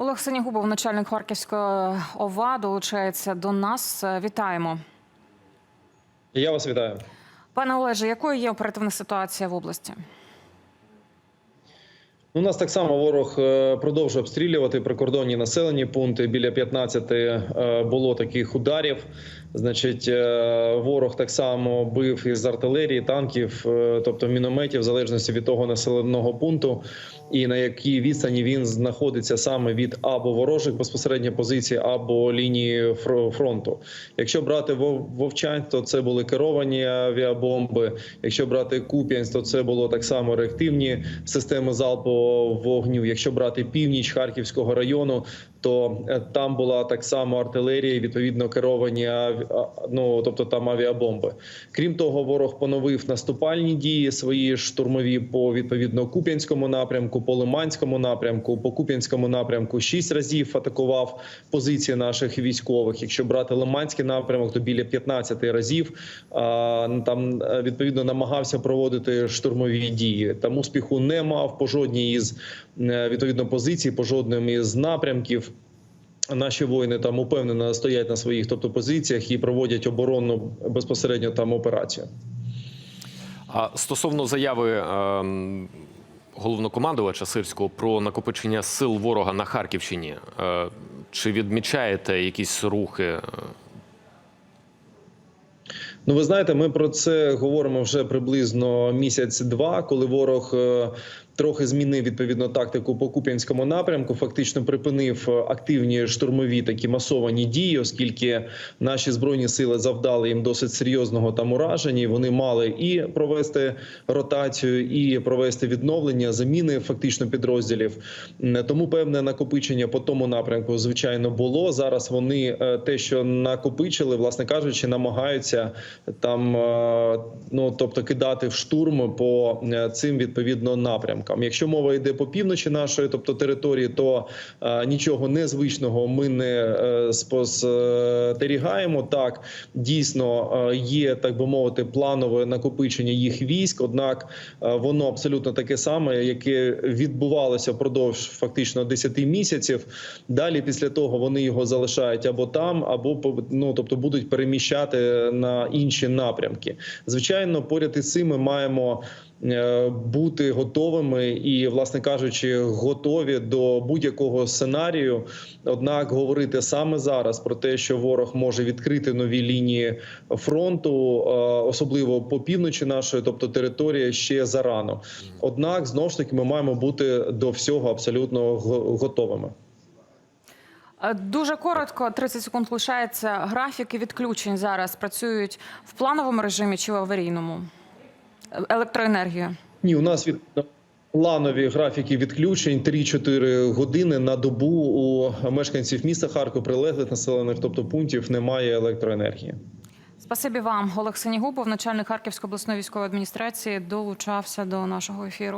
Олег Синігубов, начальник Харківської ОВА, долучається до нас. Вітаємо. Я вас вітаю. Пане Олеже, якою є оперативна ситуація в області? У нас так само ворог е, продовжує обстрілювати прикордонні населені пункти. Біля 15 е, було таких ударів. Значить, е, ворог так само бив із артилерії, танків, тобто мінометів, в залежності від того населеного пункту, і на якій відстані він знаходиться саме від або ворожих безпосередньо позицій, або лінії фронту. Якщо брати Вов- Вовчанськ, то це були керовані авіабомби. Якщо брати Куп'янськ, то це було так само реактивні системи залпового вогню. Якщо брати північ Харківського району, то е, там була так само артилерія, відповідно керовані ну, тобто там авіабомби. Крім того, ворог поновив наступальні дії свої штурмові по відповідно Куп'янському напрямку, по Лиманському напрямку, по Куп'янському напрямку шість разів атакував позиції наших військових. Якщо брати Лиманський напрямок, то біля 15 разів там е, відповідно намагався проводити штурмові дії. Там успіху не мав по жодній із е, відповідно позицій, по жодним із напрямків. Наші воїни там упевнено стоять на своїх, тобто позиціях, і проводять оборонну безпосередньо там операцію. А стосовно заяви ем, головнокомандувача Сирського про накопичення сил ворога на Харківщині, е, чи відмічаєте якісь рухи? е, Ну, ви знаєте, ми про це говоримо вже приблизно місяць-два, коли ворог е, трохи змінив відповідно тактику по Куп'янському напрямку. Фактично припинив е, активні штурмові такі масовані дії, оскільки наші збройні сили завдали їм досить серйозного там ураження. Вони мали і провести ротацію, і провести відновлення, заміни фактично підрозділів. Тому певне накопичення по тому напрямку, звичайно, було. Зараз вони е, те, що накопичили, власне кажучи, намагаються там, е, ну тобто кидати в штурм по цим відповідно напрямкам. Якщо мова йде по півночі нашої, тобто території, то е, нічого незвичного ми не е, спостерігаємо. Так дійсно е, є так би мовити планове накопичення їх військ однак е, воно абсолютно таке саме, яке відбувалося впродовж фактично 10 місяців. Далі, після того, вони його залишають або там, або ну, тобто будуть переміщати на інші напрямки. Звичайно, поряд із цим ми маємо. Е, Бути готовими і, власне кажучи, готові до будь-якого сценарію. Однак говорити саме зараз про те, що ворог може відкрити нові лінії фронту, е, особливо по півночі нашої, тобто територія, ще зарано. Однак, знову ж таки, ми маємо бути до всього абсолютно готовими. Е, Дуже коротко, 30 секунд лишається. Графіки відключень зараз працюють в плановому режимі чи в аварійному? Е, Електроенергія. Ні, у нас від планові графіки відключень 3-4 години на добу у мешканців міста Харкова, прилеглих населених, тобто пунктів, немає електроенергії. Спасибі вам. Олег Синігубов, начальник Харківської обласної військової адміністрації, долучався до нашого ефіру.